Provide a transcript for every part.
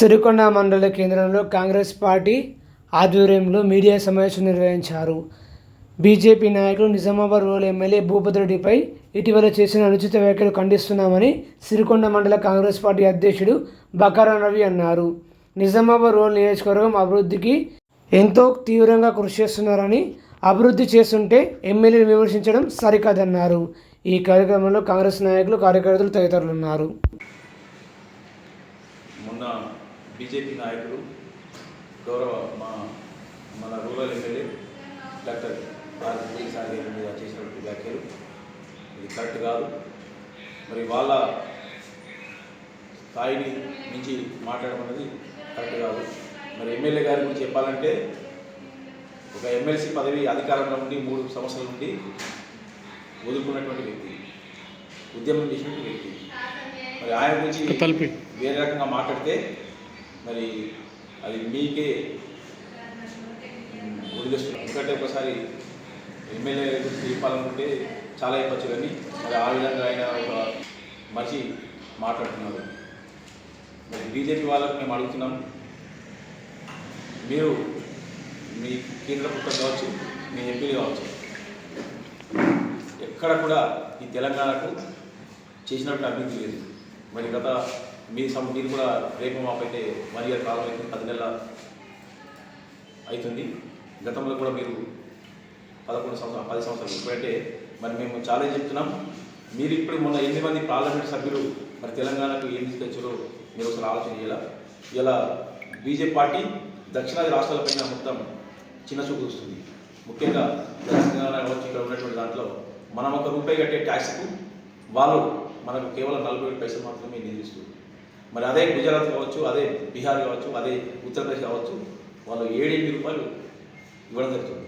సిరికొండ మండల కేంద్రంలో కాంగ్రెస్ పార్టీ ఆధ్వర్యంలో మీడియా సమావేశం నిర్వహించారు. బీజేపీ నాయకులు నిజామాబాద్ రూరల్ ఎమ్మెల్యే భూపతిరెడ్డిపై ఇటీవల చేసిన అనుచిత వ్యాఖ్యలు ఖండిస్తున్నామని సిరికొండ మండల కాంగ్రెస్ పార్టీ అధ్యక్షుడు బకారా రవి అన్నారు. నిజామాబాద్ రూరల్ నియోజకవర్గం అభివృద్ధికి ఎంతో తీవ్రంగా కృషి చేస్తున్నారని అభివృద్ధి చేస్తుంటే ఎమ్మెల్యేలు విమర్శించడం సరికాదన్నారు. ఈ కార్యక్రమంలో కాంగ్రెస్ నాయకులు కార్యకర్తలు తదితరులు ఉన్నారు. మొన్న బీజేపీ నాయకుడు గౌరవ మా మన rural MLA doctor R sir గారి మీద చేసినటువంటి వ్యాఖ్యలు. ఇది కరెక్ట్ కాదు. మరి వాళ్ళ స్థాయిని మించి మాట్లాడడం అనేది కరెక్ట్ కాదు. మరి ఎమ్మెల్యే గారి గురించి చెప్పాలంటే ఒక ఎమ్మెల్సీ పదవి అధికారంలో ఉండి మూడు సంవత్సరాల నుండి వదులుకున్నటువంటి వ్యక్తి ఉద్యమం చేసినటువంటి వ్యక్తి. మరి ఆయన గురించి వేరే రకంగా మాట్లాడితే మరి అది మీకే ఉమ్, వదిలేస్తున్నాం. ఎందుకంటే ఒకసారి ఎమ్మెల్యే గురించి చెప్పాలనుకుంటే చాలా చెప్పచ్చు కానీ మరి ఆ విధంగా ఆయన ఒక మంచి మాట్లాడుతున్నారు. మరి బీజేపీ వాళ్ళకు మేము అడుగుతున్నాం. మీరు మీ కేంద్ర ప్రభుత్వం కావచ్చు మీ ఎంపీలు కావచ్చు ఎక్కడ కూడా ఈ తెలంగాణకు చేసినట్టు అభివృద్ధి లేదు. మరి గత మీ సమ మీరు కూడా రేపు మాపైతే వన్ ఇయర్ కాలం అయితే పది నెలల అవుతుంది. గతంలో కూడా మీరు పదకొండు సంవత్సరాలు పది సంవత్సరాలు ఇప్పుడంటే మరి మేము చాలా చెప్తున్నాం. మీరు ఇప్పుడు మొన్న ఎనిమిది మంది పార్లమెంట్ సభ్యులు మరి తెలంగాణకు ఏం తీసుకొచ్చారో మీరు ఒకసారి ఆలోచన చేయాల? ఇలా బీజేపీ పార్టీ దక్షిణాది రాష్ట్రాలపైన మొత్తం చిన్న చూపు చూస్తుంది. ముఖ్యంగా తెలంగాణ వచ్చి ఇక్కడ ఉన్నటువంటి దాంట్లో మనం ఒక రూపాయి కట్టే ట్యాక్స్కు వాళ్ళు మనకు కేవలం నలభై ఏడు పైసలు మాత్రమే నిధిస్తుంది మరి అదే గుజరాత్ కావచ్చు అదే బీహార్ కావచ్చు అదే ఉత్తరప్రదేశ్ కావచ్చు వాళ్ళు ఏడెనిమిది రూపాయలు ఇవ్వడం జరుగుతుంది.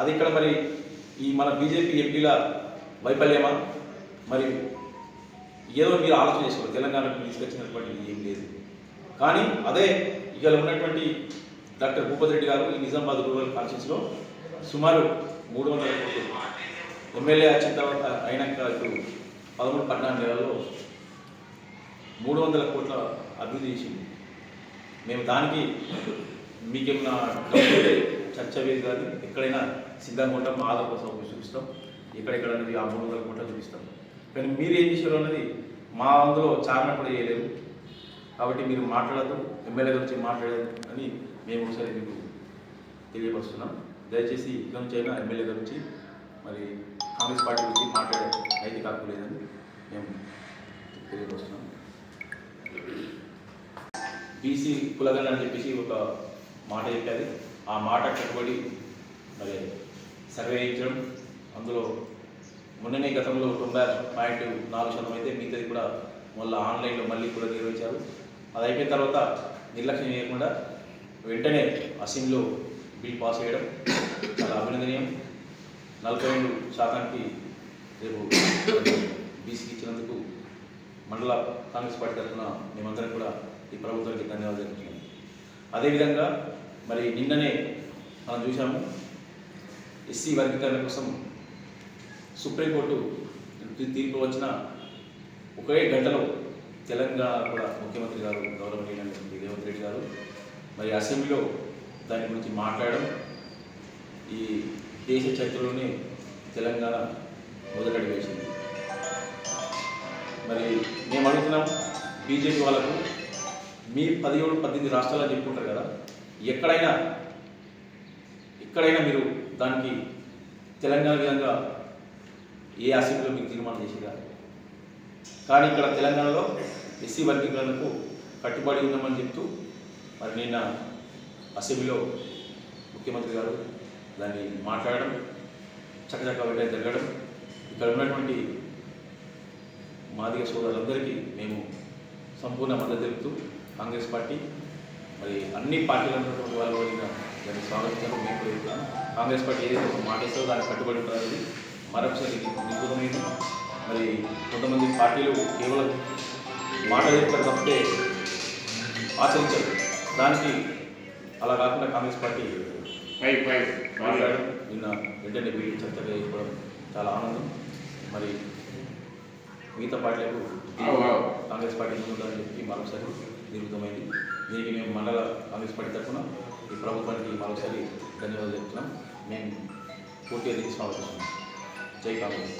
అది ఇక్కడ మరి ఈ మన బీజేపీ ఎంపీల వైఫల్యమా? మరి ఏదో మీరు ఆలోచన చేసుకోవాలి. తెలంగాణకు తీసుకొచ్చినటువంటి ఏం లేదు. కానీ అదే ఇవాళ ఉన్నటువంటి డాక్టర్ భూపతి రెడ్డి గారు ఈ నిజామాబాద్ రూరల్ కాన్స్టిట్యూన్స్లో సుమారు మూడు వందల ఎమ్మెల్యే వచ్చిన తర్వాత అయినాక ఇప్పుడు పదమూడు పద్నాలుగు నెలల్లో మూడు వందల కోట్ల అభివృద్ధి చేసింది. మేము దానికి మీకేమన్నా డబ్బు చర్చ వేది కానీ ఎక్కడైనా సిద్ధంగా ఉంటాం మా ఆధార్ కోసం చూపిస్తాం. ఎక్కడెక్కడ అనేది ఆ మూడు వందల కోట్ల చూపిస్తాం. కానీ మీరు ఏం చేశారు అనేది మా అందులో చారణ కూడా చేయలేము కాబట్టి మీరు మాట్లాడద్దు. ఎమ్మెల్యే గురించి మాట్లాడదు అని మేము ఒకసారి మీకు తెలియపరుస్తున్నాం. దయచేసి ఇక నుంచి అయినా ఎమ్మెల్యే గురించి మరి కాంగ్రెస్ పార్టీ గురించి మాట్లాడే అయితే కాకపోలేదని మేము తెలియపరుస్తున్నాం. బీసీ కులగన్ అని చెప్పేసి ఒక మాట చెప్పారు. ఆ మాట కట్టుబడి మరి సర్వే చేయించడం అందులో మొన్ననే గతంలో తొంభై పాయింట్ నాలుగు శాతం అయితే మిగతాది కూడా మళ్ళీ ఆన్లైన్లో మళ్ళీ కూడా నిర్వహించారు. అది అయిపోయిన తర్వాత నిర్లక్ష్యం చేయకుండా వెంటనే అసెంబ్లీలో బిల్ పాస్ చేయడం చాలా అభినందనీయం. నలభై రెండు శాతానికి రేపు బీసీకి ఇచ్చినందుకు మండల కాంగ్రెస్ పార్టీ తరఫున మేమందరం కూడా ఈ ప్రభుత్వానికి ధన్యవాదాలు తెలుపుతున్నాం. అదేవిధంగా మరి నిన్ననే మనం చూసాము ఎస్సీ వర్గీకరణ కోసం సుప్రీంకోర్టు తీర్పు వచ్చిన ఒకే గంటలో తెలంగాణ కూడా ముఖ్యమంత్రి గారు గౌరవనీయులైనటువంటి రేవంత్ రెడ్డి గారు మరి అసెంబ్లీలో దాని గురించి మాట్లాడడం ఈ దేశ చరిత్రలోనే తెలంగాణ మొదలడి వేసింది. మరి మేము అడుగుతున్నాం బీజేపీ వాళ్ళకు మీ పదిహేడు పద్దెనిమిది రాష్ట్రాలు చెప్పుకుంటారు కదా ఎక్కడైనా ఎక్కడైనా మీరు దానికి తెలంగాణ విధంగా ఏ అసెంబ్లీలో మీకు తీర్మానం చేసేదా కానీ ఇక్కడ తెలంగాణలో ఎస్సీ వర్గీకరణకు కట్టుబడి ఉన్నామని చెప్తూ మరి నిన్న అసెంబ్లీలో ముఖ్యమంత్రి గారు దాన్ని మాట్లాడడం చక్కచక్క వెంటనే జరగడం ఇక్కడ ఉన్నటువంటి మాదిగ సోదరులందరికీ మేము సంపూర్ణ మద్దతు తెలుపుతూ కాంగ్రెస్ పార్టీ మరి అన్ని పార్టీలు ఉన్నటువంటి వాళ్ళు కూడా దాన్ని స్వాగతించారు. మేము చెప్తున్నాం. కాంగ్రెస్ పార్టీ ఏదైతే ఒక మాట ఇస్తుందో దానికి కట్టుబడి ఉంటుంది మరొకసారి నిపుణమైంది మరి కొంతమంది పార్టీలు కేవలం మాట చెప్తారు తప్పితే ఆచరించారు. దానికి అలా కాకుండా కాంగ్రెస్ పార్టీ మాట్లాడడం నిన్న వెంటనే వీటి చర్చగా చేసుకోవడం చాలా ఆనందం. మరి మిగతా పార్టీలకు. కాంగ్రెస్ పార్టీ ముందుందని చెప్పి మరొకసారి నిర్మితమైంది దీనికి మేము మండల కాంగ్రెస్ పార్టీ తరఫున ఈ ప్రభుత్వానికి మరోసారి ధన్యవాదాలు చెప్తున్నాం. మేము పూర్తిగా దీనికి స్వాగతిస్తున్నాం జై కాంగ్రెస్.